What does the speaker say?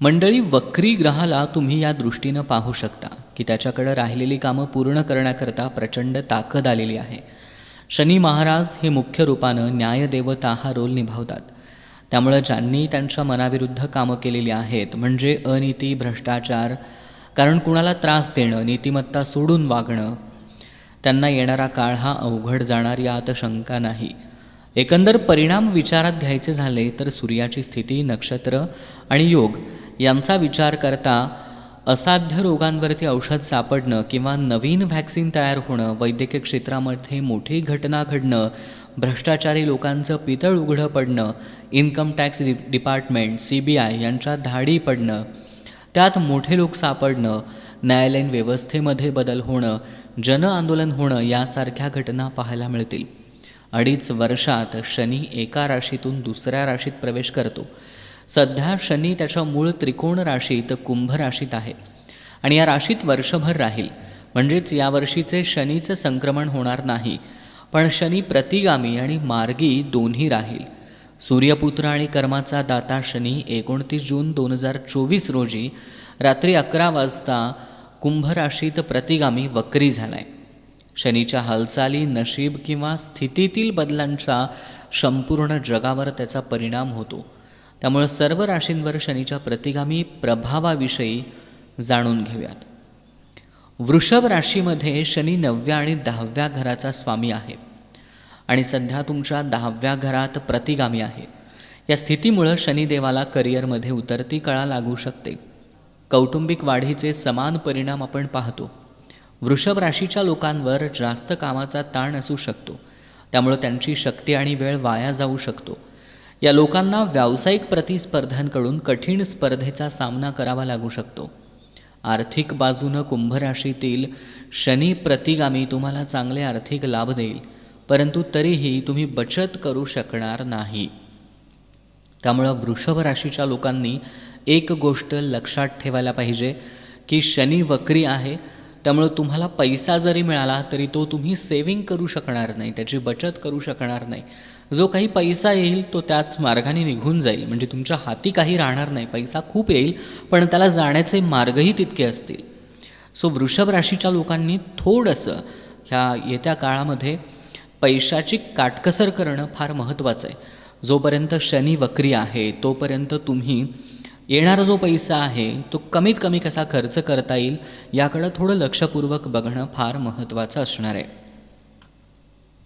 मंडळी वक्री ग्रहाला तुम्ही या दृष्टीनं पाहू शकता की त्याच्याकडं राहिलेली कामं पूर्ण करण्याकरता प्रचंड ताकद आलेली आहे. शनी महाराज हे मुख्य रूपानं न्यायदेवता हा रोल निभावतात. त्यामुळं ज्यांनी त्यांच्या मनाविरुद्ध कामं केलेली आहेत म्हणजे अनिती भ्रष्टाचार कारण कुणाला त्रास देणं नीतिमत्ता सोडून वागणं त्यांना येणारा काळ हा अवघड जाणार यात शंका नाही. एकंदर परिणाम विचारात घ्यायचे झाले तर सूर्याची स्थिती नक्षत्र आणि योग यांचा विचार करता असाध्य रोगांवरती औषध सापडणं किंवा नवीन व्हॅक्सिन तयार होणं वैद्यकीय क्षेत्रामध्ये मोठी घटना घडणं भ्रष्टाचारी लोकांचं पितळ उघडं पडणं इन्कम टॅक्स डि डिपार्टमेंट सी बी आय यांच्या धाडी पडणं त्यात मोठे लोक सापडणं न्यायालयीन व्यवस्थेमध्ये बदल होणं जन आंदोलन होणं यासारख्या घटना पाहायला मिळतील. अडीच वर्षात शनी एका राशीतून दुसऱ्या राशीत प्रवेश करतो. सध्या शनी त्याच्या मूळ त्रिकोण राशीत कुंभ राशीत आहे. आणि या राशीत वर्षभर राहील. म्हणजेच यावर्षीचे शनीचं संक्रमण होणार नाही. पण शनी प्रतिगामी आणि मार्गी दोन्ही राहील. सूर्यपुत्र आणि कर्माचा दाता शनी एकोणतीस जून दोन हजार चोवीस रोजी रात्री अकरा वाजता कुंभ राशीत प्रतिगामी वक्री झालाय. शनीच्या हालचाली नशीब किंवा स्थितीतील बदलांचा संपूर्ण जगावर त्याचा परिणाम होतो. त्यामुळं सर्व राशींवर शनीच्या प्रतिगामी प्रभावाविषयी जाणून घेऊयात. वृषभ राशीमध्ये शनी नवव्या आणि दहाव्या घराचा स्वामी आहे. आणि सध्या तुमच्या दहाव्या घरात प्रतिगामी आहे. या स्थितीमुळं शनिदेवाला करिअरमध्ये उतरती कळा लागू शकते. कौटुंबिक वाढीचे समान परिणाम आपण पाहतो. वृषभ राशीच्या लोकांवर जास्त कामाचा ताण असू शकतो. त्यामुळं त्यांची शक्ती आणि वेळ वाया जाऊ शकतो. या लोकांना व्यावसायिक प्रतिस्पर्ध्यांकडून कठीण स्पर्धेचा सामना करावा लागू शकतो. आर्थिक बाजूनं कुंभ राशीतील शनी प्रतिगामी तुम्हाला चांगले आर्थिक लाभ देईल परंतु तरीही तुम्ही बचत करू शकणार नाही. त्यामुळं वृषभ राशीच्या लोकांनी एक गोष्ट लक्षात ठेवायला पाहिजे की शनी वक्री आहे त्यामुळं तुम्हाला पैसा जरी मिळाला तरी तो तुम्ही सेविंग करू शकणार नाही त्याची बचत करू शकणार नाही. जो काही पैसा येईल तो त्याच मार्गाने निघून जाईल. म्हणजे तुमच्या हाती काही राहणार नाही. पैसा खूप येईल पण त्याला जाण्याचे मार्गही तितके असतील. सो वृषभ राशीच्या लोकांनी थोडंसं ह्या येत्या काळामध्ये पैशाची काटकसर करणं फार महत्त्वाचं आहे. जोपर्यंत शनी वक्री आहे तोपर्यंत तुम्ही येणारा जो पैसा आहे तो कमीत कमी कसा खर्च करता येईल याकडं थोडं लक्षपूर्वक बघणं फार महत्त्वाचं असणार आहे.